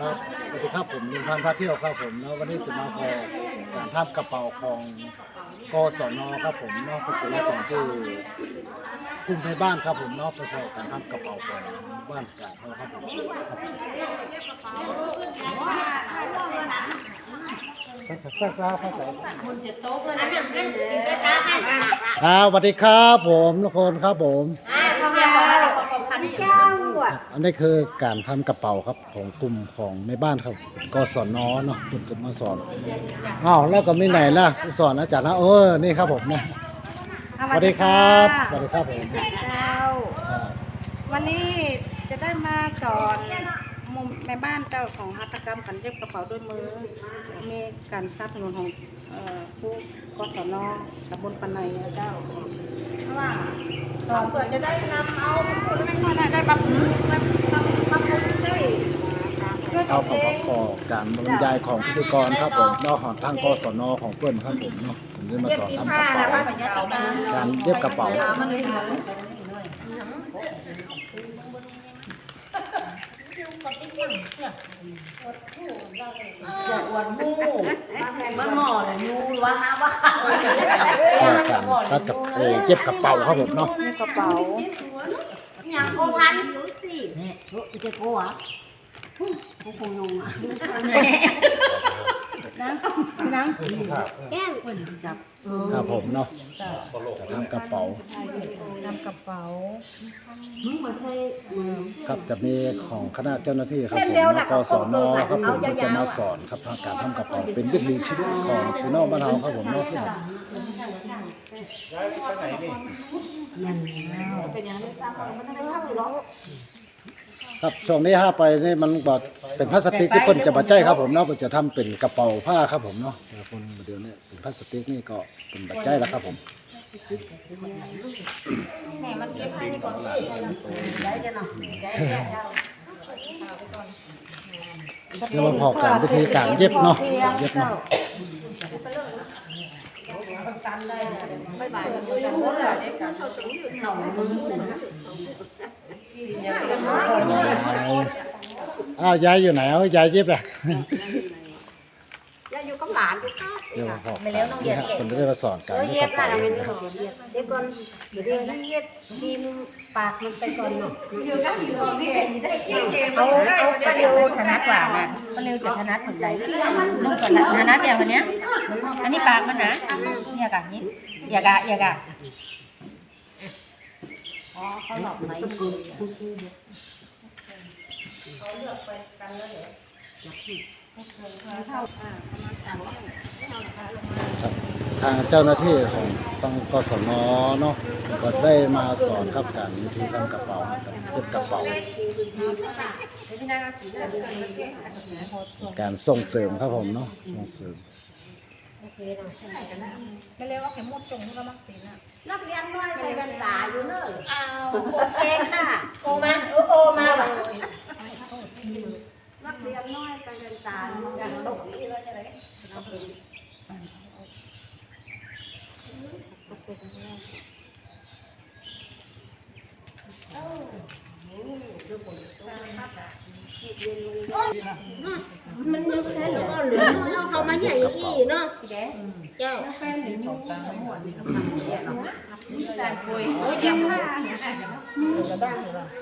ครับสวัสดีครับผมลุงพันธ์พาเที่ยวครับผมแล้ววันนี้จะมาขอการทำกระเป๋าของกศนครับผมเนาะเป็นจุดประสงค์ที่กลุ่มในบ้านครับผมเนาะไปขอการทำกระเป๋าของบ้านการเขาครับผมครับสวัสดีครับผมทุกคนครับผม อันนี้คือการทำกระเป๋าครับของกลุ่มของในบ้านครับกศนเนาะคุณจะมาสอนอ้าวแล้วก็มีไหนล่ะสอนอาจารย์นะเออนี่ครับผมนะสวัสดีครับสวัสดีครับผมเจ้า อ่าวันนี้จะได้มาสอนมุมแม่บ้านเจ้าของหัตถกรรมการเย็บกระเป๋าด้วยมือ มีการสนับสนุนของเอ่อผู้กศนตำบลปันในนะเจ้า เพราะว่าสอน เพื่อจะได้นำเอาผู้และไม่ค่อยได้ได้มามามามาพูดได้วยตเอาวขเอองงขอการบรรยายของพิธีกรครับผมนอกของทางกศนของเพื่อนครับผมเนาะผมได้มาสอนทำกระเป๋าการเย็บกระเป๋าจะอวดมูมาหมอเลยยูว่าฮะว่าการตัดกับ เอ่อเย็บกระเป๋าครับผมเนาะกระเป๋าอย่างโอพันรู้สิเนี่ยจะโกอะกูคงงอะนะนะแก้งคนจับครับผมเนาะจะทำกระเป๋า นำกระเป๋า มึงมาใส่ครับจะมีของคณะเจ้าหน้าที่ครับผมแล้วก็สอนอครับผมที่จะมาสอนครับทางการทำกระเป๋าเป็นวิถีชีวิตของพี่น้องบ้านเราครับผมเนาะ นั่นเป็นอย่างนี้ซ้ำมันต้องได้ทำหรอกครับช่วงนี้ห้าไปนี่มันบดเป็นพลาสติกที่เปิ้นจะมาใจครับผมเนาะเปิ้นจะทำเป็นกระเป๋าผ้าครับผมเนาะแต่คนเดียวเนี่ยเป็นพลาสติกนี่ก็เป็นบัจใจแล้วครับผม แม่มันเก็บให้ก่อนได้จะเนาะได้เจ้าเดี๋ยวมาพอการวิธีการเย็บเนาะเย็บเนาะ ไม่บายไม่รู้เลยได้การหน่อมึงอ้าวยายอยู่ไหนเอายายเย็บอะย่าอยู่กับหลานอยู่ครับเดี๋ยวมาพอการนี่ฮะคนจะได้มาสอนการเย็บกระเป๋าเดี๋ยวก่อนเดี๋ยวนี้เย็ดทีมปากมันไปก่อนเนาะเอาเอาปลาเร็วธนัดกว่าน่ะปลาเร็วจะธนัดผลใดนุ่มกว่าน่ะธนัดอย่างวันเนี้ยอันนี้ปากมันนะเนี่ยกะนี้อย่ากะอย่ากะอ๋อเขาหลอกไหน ครับทางเจ้าหน้าที่ของตังกศนเนาะก็ได้มาสอนครับการวิธีทำกระเป๋าครับเย็บกระเป๋า การส่งเสริมครับผมเนาะส่งเสริมไม่เรียกว่าเข็มหมดจงก็มักตีนะนักเรียนน้อยใส่แว่นตาอยู่เนอะอ้าวโอเคค่ะ โอมาโอโอมาแบบ ยนน้อยใส่แว่นตาอยู่ตกอีแล้วจะไหน มันไม่ใช่แล้วก็เหลือเอาเขามาใหญ่อีเนาะเจ้าสารปุยโอ้ยยังว่า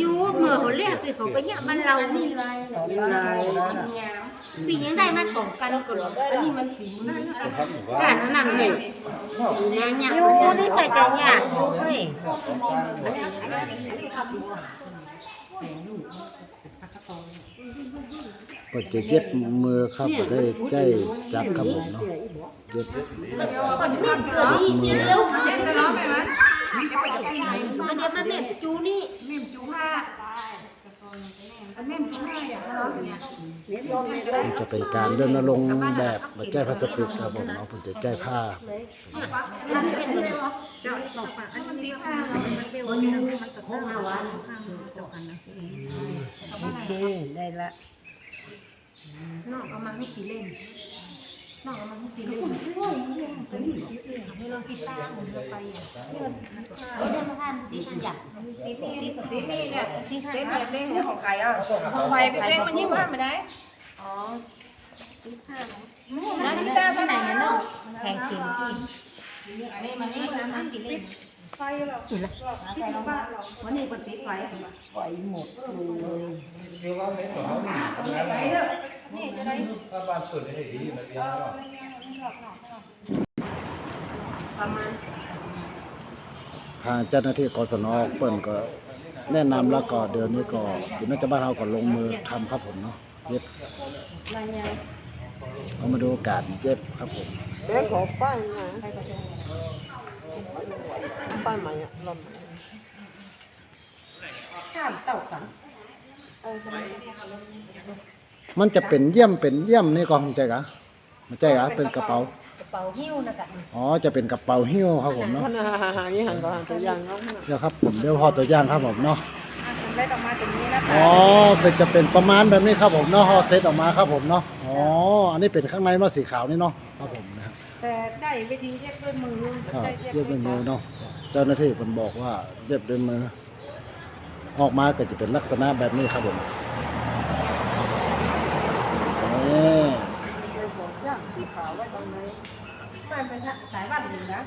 ยูเมื่อเขาเรียกสิเขาไปเนี่ยมันเรานี่ลายปียังได้มาตกกันก็หรออันนี้มันฝีมือการนั่นเลยเนี่ยยูนี่ใส่ใจเนี่ยเฮ้ย ก็จะเย็บมือครับก็ได้ใจจับครับผมเนาะเย็บมันเร็วมันเดี๋ยวมันเน็บจูนี่ มันจะเป็นการเดินลงค์แบบบัใจพลาสติกครับผมเนาะผมจะใจผ้ามันเป็นเลยเจ้าหลอกปากอันนี้ตีข้างมันเบลมันมันตะโกนมาวันข้างเจ้ากันนะโอเคได้ละนอกเอามาให้กี่เล่น นอกเอามาให้กี่เล่นให้เรากีตาหมุนเราไปอะเดินมาทานตีขันอยากตีตีตีตีเนี่ยตีนี่เนี่ยเล่นของใครอะของใครไปเล่นมันยิ่งว่าไม่ได้อ๋อที่ผ้าแล้วนี่ป้าไปไหนเนาะแข่งกินที่อันนี้มันนี่มันน้ำกินเลย ไฟหรอกคิดว่านเราวันนี้ปฏิไฟไฟหมดเลยเรียกว่าไม่สนี่จะได้ถ้าบ้านเปิดให้ดีนะพี่น้องประมาณทางเจ้าหน้าที่กศนเปิ้นก็แนะนำแล้วก็เดี๋ยวนี้ก็อยู่น่าจะบ้านเราก็ลงมือทำครับผมเนาะเย็บเอามาดูการเย็บครับผม bé có phải mà phải mà lầm ข้ามเต่ากันมันจะเป็นเยี่ยมเป็นเยี่ยมนี่ก็คงใจกะมันใจกะเป็นกระเป๋ากระเป๋าหิ้วนะกะอ๋อจะเป็นกระเป๋าหิ้วครับผมเนาะ con hà hà như hàng có hàng tự dàng không nè เดี๋ยวครับผมเดี๋ยวพอตัวอย่างครับผมเนาะอะสำเร็จออกมาตรงนี้นะคะอ๋อเป็นจะเป็นประมาณแบบนี้ครับผมเนาะฮอเซตออกมาครับผมเนาะอ๋ออันนี้เป็นข้างในเนาะสีขาวนี่เนาะครับผมนะครับ แต่ได้วิธีเย็บด้วยมือครับได้เย็บด้วยมือเนาะเจ้าหน้าที่ผมบอกว่าเย็บด้วยมือ ออกมาก็จะเป็นลักษณะแบบนี้ครับผมนี่สีขาวไว้ตรงไหนมันเป็นสายบ้านอยู่นะ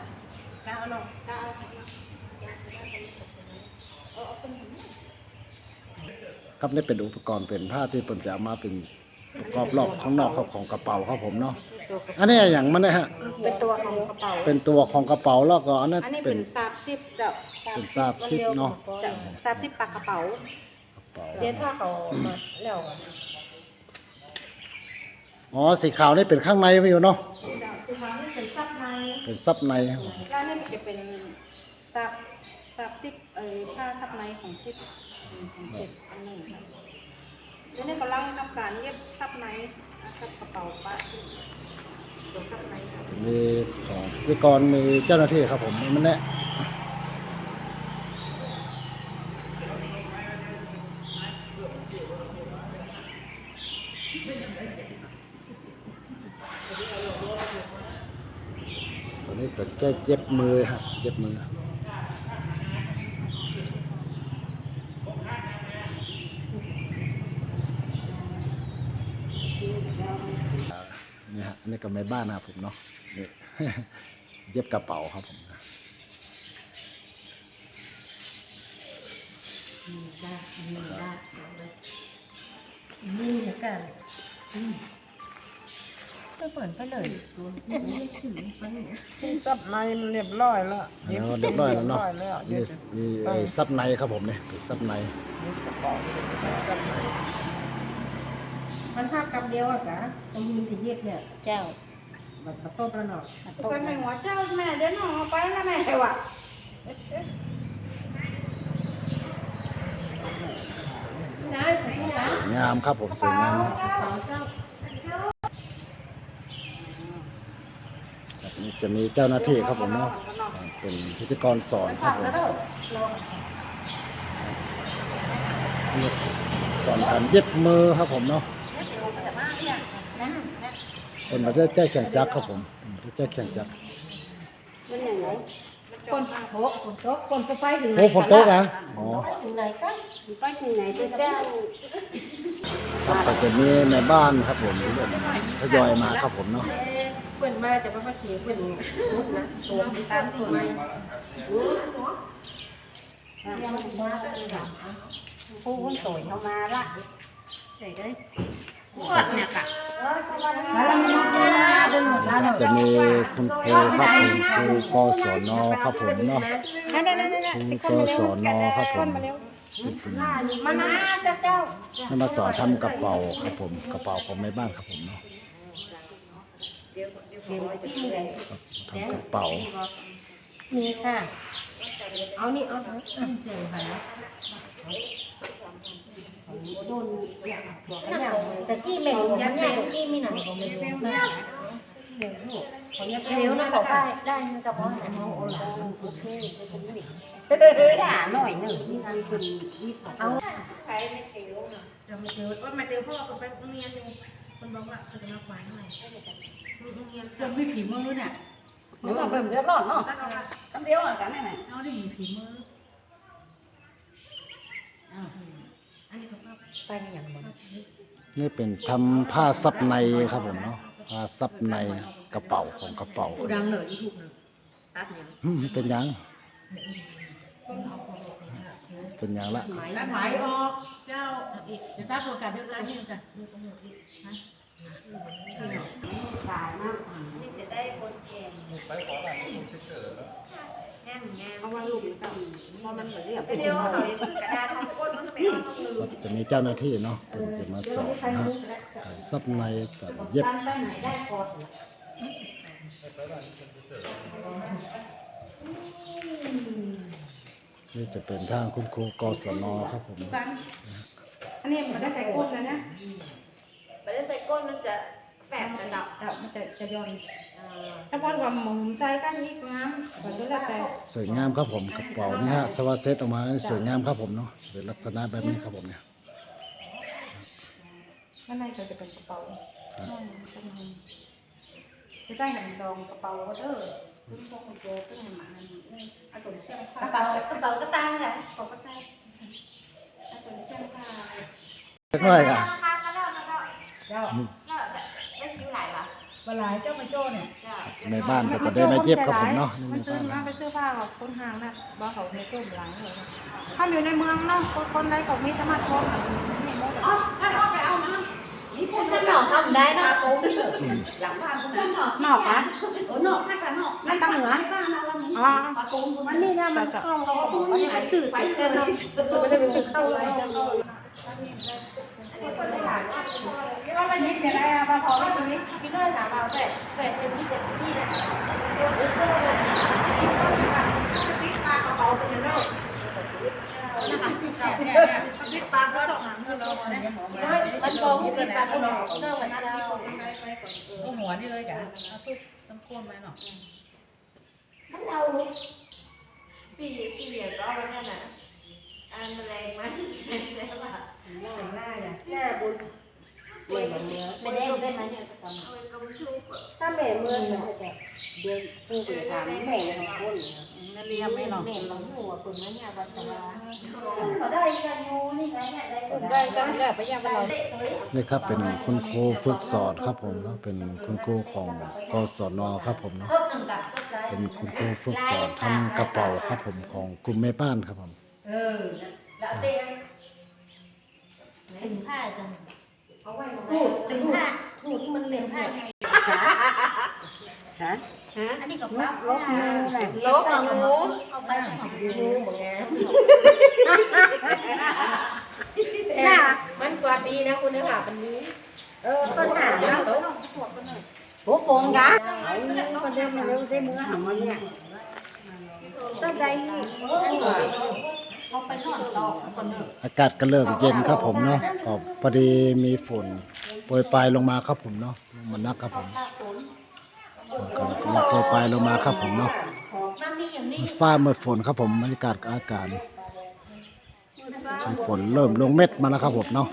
กาวเนาะกาวครับนี่เป็นอุปกรณ์เป็นผ้าที่ผมจะเอามาเป็นประกอบรอบข้างนอกครับของกระเป๋าครับผมเนาะ อันนี้อย่างมันนะฮะ เป็นตัวของกระเป๋าเป็นตัวของกระเป๋าแล้วก็อันนั้นอันนี้เป็เป็นน ซาบซิปเจ้าเป็นซาบซิปเนาะจะซาบซิปปากกระเป๋ากระเป๋าเดี๋ยวถ้าเขามาแล้วอ๋อสีขาวนี่เป็นข้างในไม่อยู่เนาะสีขาวนี่เป็นซับในเป็นซับในแล้วนี่จะเป็นซับซับซิปเอ่อผ้าซับในของซิปของเจ็ดอันหนึ่งครับแล้วนี่กำลังทำการเย็บซับในนะครับกระเป๋าปะ มีของพิธีกรมีเจ้าหน้าที่ครับผมมันแน่ตอนนี้ตัวจเจ็บมือฮะเจ็บมือ นี่ฮะ อันนี่ก็แม่บ้านนะครับผมเนาะนี่เย็บกระเป๋าครับผมนะนี่นะกันไปเปิดไปเลย sắp nay mình liệp lòi lợ แล้วเรียบร้อยแล้วเนาะ lợ มีมีไอ้ซับในครับผมเนี่ยเป็นซับใน มันภาพกำเดียวอะกะตรงนี้ที่เย็บเนี่ยเจ้าแบบกระต้มแล้วเนาะคนหนึ่งหัวเจ้าแม่เดี๋ยวน้องเอาไปนะแม่ว่ะได้ขอบคุณนะสวยงามครับผมสวยงามครับนี่จะมีเจ้าหน้าที่ครับผมเนาะเป็นพิธีกรสอนครับผมนี่สอนการเย็บมือครับผมเนาะ เป็นประเทศแจ้แข่งจักรครับผมเป็นประเทศแจ้แข่งจักรมันอย่างไรคนโหคนโต๊ะคนไปถึงไหนโอ้ฝนตกอะอ๋อถึงไหนกันไปถึงไหนจะเจ้าครับก็จะมีแม่บ้านครับผมทยอยมาครับผมเนาะเพื่อนมาจะมาเสียเพื่อนมุดนะตัวตามตัวมาผู้คนสวยเข้ามาละใส่ได้กดเนี่ยค่ะแล้ว เราไม่ได้เดินหมดแล้วจะมีคุณครูครับผมครูกศนครับผมเนาะนั่นนั่นนั่นนั่นครูกศนครับผมมาเร็วมานะเจ้าเจ้าให้มาสอนทำกระเป๋าครับผมกระเป๋าของแม่บ้านครับผมเนาะครับทำกระเป๋านี่ค่ะ เอานี่เอาเอาเจอค่ะ โดนแต่กี้แม่งยันเนี่ยแต่กี้มีหนังของเร็วนะเร็วนะบอกได้ได้นะกระพาะแต่เขาโอลาโอเคด่าหน่อยหนึ่งที่งานคุณนี่เอาใครไม่เตียวจะไม่เตียวว่ามาเตียวพ่อคนไปโรงเรียนอยู่คนบอกว่าเขาจะมาควายหน่อยโรงเรียนจะมีฝีมือเนี่ย nó là bầm rất lọt nó ตั้งเอาละ cắm điếu à cái này này เขาได้มีฝีมืออ้าว ป้ายนี่อย่างมันนี่เป็นทำผ้าซับในครับผมเนาะผ้าซับในกระเป๋าของกระเป๋ากูดังเหนือยูทูบนะตัดเนี่ยอืมเป็นหยัง เป็นหยังละหมายแล้วหมายออก เจ้าอีกจะถ้าตัวการเรียบร้อยนี่จ้ะนี่จะได้คนแก่ ไปขอหลังผมเช็คเจอแล้ว แง่มแง่มเพราะว่าลูกมันต้องเพราะมันเหมือนเรียบเดี๋ยวเขาได้ซื้อกระดาษทำก้นมันก็ไม่เอาต้องลืมก็จะมีเจ้าหน้าที่เนาะเพิ่นจะมาสอนนะการซับในการเย็บตั้งไปไหนได้ก่อนนี่จะเป็นทางคุณครูกศนครับผมกันอันนี้มันได้ใส่ก้นนะนะไปได้ใส่ก้นมันจะแฝงระดับเดี๋ยวมันจะจะย้อนเอ่อ ถ้าพอดว่าหมุนใจกันนี่งามแบบนี้แล้วแต่สวยงามครับผมกระเป๋านี่ฮะสวัสดเซตออกมานี่สวยงามครับผมเนาะเป็นลักษณะแบบนี้ครับผมเนี่ยข้างในก็จะเป็นกระเป๋าจะได้หนึ่งซองกระเป๋าก็เด้อตึ้งพวกกุญแจตึ้งหมาอันตัวเสื้อกระผ้าเป๋ากระเป๋ากระตังแหละกระเป๋าก็ได้อันตัวเสื้อผ้าเล็กน้อยค่ะราคาก็เริ่มแล้วก็เจ้า บาทบลายเจ้ามาโจ้เนี่ยจ้ะในบ้านก็ได้มาเย็บครับผมเนาะนี่มัในนซื้อบ้านมานะไปซื้อผ้ากับคนห่างนะบ้านเขาในต้มหลังเลยถ้าอยู่ในเมืองเนาะคนคนใดเขามีสมาร์ทโฟนมีโมเดลถ้าเอาไปเอามานี่คนถ้าหนอกทำได้นะโอ้ยหลังบ้านคนนั้นนอกอะโอ้นอกถ้ากันนอกนั่นตาเหนือบ้านเราเราอ๋อปะตูมมันนี่นะมันเข้าเขาบอกว่าอย่างสื่อไปเกินเนาะ ไม่ได้รู้เข้าเลยจะเข้าที่ ว่ามันยิงเนี่ยอะไรอะมาพอว่าตรงนี้พี่น้อยถามเราแบบแบบเป็นที่เป็นที่นะพิษปากก็สองหางเราเนี่ยมันโกงเป็นปลาขนมเรื่องมันเจ้าโอ้หัวนี่เลยจ้ะเอาทุบต้นโคนไว้หน่อมันเราปีปีเหยียบก็เอาไว้นั่นน่ะอันแมลงมันเป็นเซลล์อะ หน้าหน้าเนี่ยหน้าบุญเมื่อเมื่อไม่ได้ได้ไหมเนี่ยทำเอาไว้กำชุบถ้าแม่เมื่อเนี่ยจะเดินผู้ไปถามแม่ของคนนั่นเรียมไม่หรอกแม่ของหัวคนนั้นเนี่ยวันตะวันเขาได้กันยูนี่ไงเนี่ยได้คนได้ก็ได้ไปยังเรานี่ครับเป็นคุณครูฝึกสอนครับผมเนาะเป็นคุณครูของกศนครับผมเนาะเพิ่มหนึ่งกับก็ได้เป็นคุณครูฝึกสอนทำกระเป๋าครับผมของกลุ่มแม่บ้านครับผมเออละเตี ยงถึงผ้าจังเอาไว้ถูกถึงผ้าถูกที่มันเลียงผ้าฮะอันนี้กับผ้าลบมือแหละลบงูเอาไปของงูเหมือนกันน่ะมันกว่าดีนะคุณเนื้อหาปันนี้ เออคนหาแล้วโอ้ฟงกะคนเดินมาเร็วได้มือหามาเนี่ยตั้งใจ เอาไปนอนต่อคนเดินอากาศก็เริ่มเย็นครับผมเนาะก็พอดีมีฝนโปรยปลายลงมาครับผมเนาะมันนักครับผมฝนก็โปรยปลายลงมาครับผมเนาะมันมีอย่างนี้ฟ้าเมืดฝนครับผมบรรยากาศก็อากาศมีฝนเริ่มลงเม็ดมาแล้วครับผมเนาะ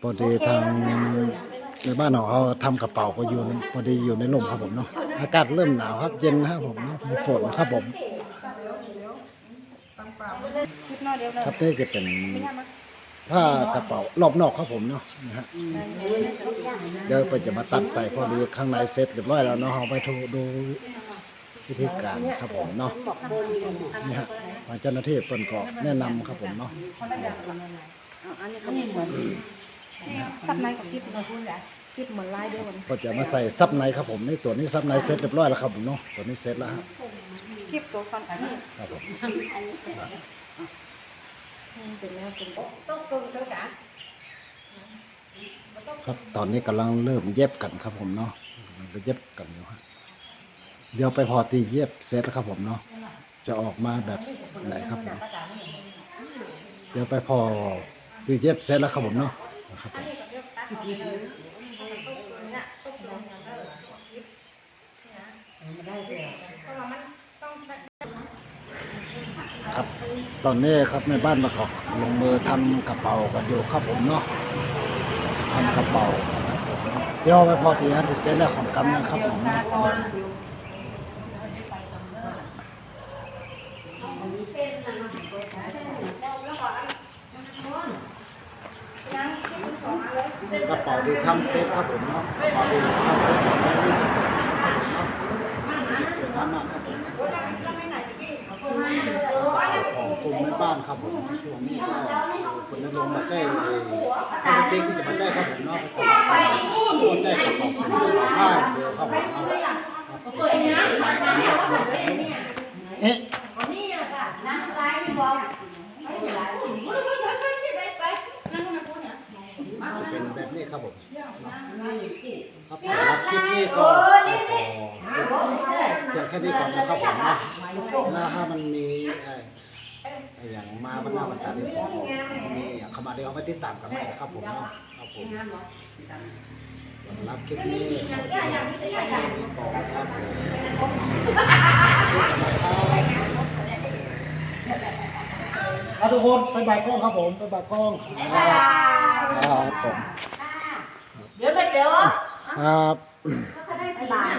พอดีทางในบ้านของเขาทำกระเป๋าก็อยู่พอดีอยู่ในร่มครับผมเนาะอากาศเริ่มหนาวครับเย็นครับผมเนาะมีฝนครับผม ครับนี่จะเป็นผ้ากระเป๋ารอบนอกครับผมเนาะนะฮะเดี๋ยวไปจะมาตัดใส่พอดีข้างในเสร็จเรียบร้อยแล้วเนาะเอาไปดูดูวิธีการครับผมเนาะนี่ฮะทางเจ้าหน้าที่เปิ่นก็แนะนำครับผมเนาะอันนี้ก็เหมือนซับในกับคิดเหมือนคุณแหละคิดเหมือนลายเดียวกันก็จะมาใส่ซับในครับผมนี่ตัวนี้ซับในเสร็จเรียบร้อยแล้วครับผมเนาะตัวนี้เสร็จแล้วฮะ คลิปตัวฟันอันนี้ครับผมเป็นแนวเป็นต้องตรงเจ้าจ๋าครับตอนนี้กำลังเริ่มเย็บกันครับผมเนาะกำลังไปเย็บกันอยู่ฮะเดี๋ยวไปพอตีเย็บเสร็จแล้วครับผมเนาะจะออกมาแบบไหนครับผมเดี๋ยวไปพอตีเย็บเสร็จแล้วครับผมเนาะนะครับผม ครับ ตอนนี้ครับในบ้านมากอกลงมือทำกระเป๋ากันอยู่ครับผมเนาะทำกระเป๋าเดี๋ยวไปพอตีอันที่เสร็จแล้วของกันะครับผมนะกระเป๋าดีทำเซ็ตครับผมเนาะกระเป๋าดีทำเซ็ตของแบบนี้จะสวยครับผมเนาะสวยงามมากครับ ของกลุ่มแม่บ้านครับผมช่วงนี้ก็คนนิยมมาแจ้งเลยพลาสติกที่จะมาแจ้งครับผมเนาะก็มาแจ้งกระเป๋าเป็นกระเป๋าผ้าเดียวครับผมเนาะเอ๊ะเป็นแบบนี้ครับผมครับสำหรับคลิปนี้ก็ เพียงแค่นี้ก่อนนะครับผมนะนะถ้ามันมีเอ่อไอ้อย่างมาบรรดาบรรดาที่ผมมีอย่างเข้ามาเดี๋ยวเอาไปติดตามกันใหม่นะครับผมเนาะครับผมสำหรับคลิปนี้ขอเพียงแค่นี้ก่อนครับผมครับทุกคนไปบายกล้องครับผมไปบายกล้องครับครับผมเดี๋ยวไปเดี๋ยวครับบ๊ายบาย